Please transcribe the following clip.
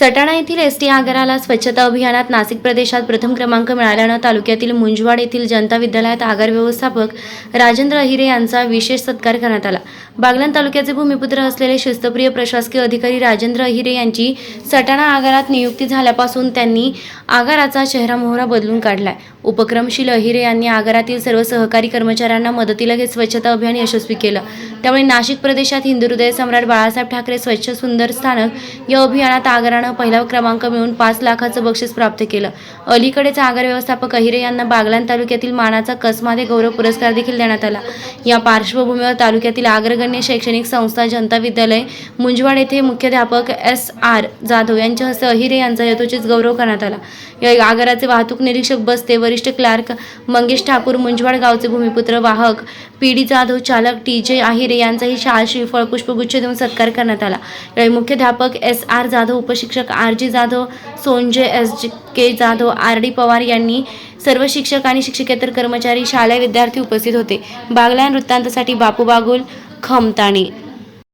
सटाणा येथील S T आगाराला स्वच्छता अभियानात नाशिक प्रदेशात प्रथम क्रमांक मिळाल्यानं तालुक्यातील मुंजवाड येथील जनता विद्यालयात आगार व्यवस्थापक राजेंद्र अहिरे यांचा विशेष सत्कार करण्यात आला. बागलन तालुक्याचे भूमिपुत्र असलेले शिस्तप्रिय प्रशासकीय अधिकारी राजेंद्र अहिरे यांची सटाणा आगारात नियुक्ती झाल्यापासून त्यांनी आगाराचा चेहरामोहरा बदलून काढलाय. उपक्रमशील अहिरे यांनी आगारातील सर्व सहकारी कर्मचाऱ्यांना मदतीला घेत स्वच्छता अभियान यशस्वी केलं. त्यामुळे नाशिक प्रदेशात हिंदू हृदय सम्राट बाळासाहेब ठाकरे स्वच्छ सुंदर स्थानक या अभियानात आगारानं पहिला क्रमांक मिळून पाच लाखाचं बक्षीस प्राप्त केलं. अलीकडेच आगार व्यवस्थापक अहिरे यांना बागलाण तालुक्यातील मानाचा कसमादे गौरव पुरस्कार देखील देण्यात आला. या पार्श्वभूमीवर तालुक्यातील आग्रगण्य शैक्षणिक संस्था जनता विद्यालय मुंजवाड येथे मुख्याध्यापक एस आर जाधव यांच्या हस्ते अहिरे यांचा यथोचित गौरव करण्यात आला. या आगाराचे वाहतूक निरीक्षक बसते वरिष्ठ क्लार्क मंगेश ठाकूर मुंजवाड गावचे भूमिपुत्र वाहक पी डी जाधव चालक टी जे आहिरे यांचाही शाल श्रीफळ पुष्पगुच्छ देऊन सत्कार करण्यात आला. यावेळी मुख्याध्यापक एस आर जाधव उपशिक्षक शिक्षक R G Jadhav Sanjay S G K Jadhav R D Pawar यांनी सर्व शिक्षक आणि शिक्षकेतर कर्मचारी शालेय विद्यार्थी उपस्थित होते. बागला वृत्तांतासाठी बापू बागुल खमताणी.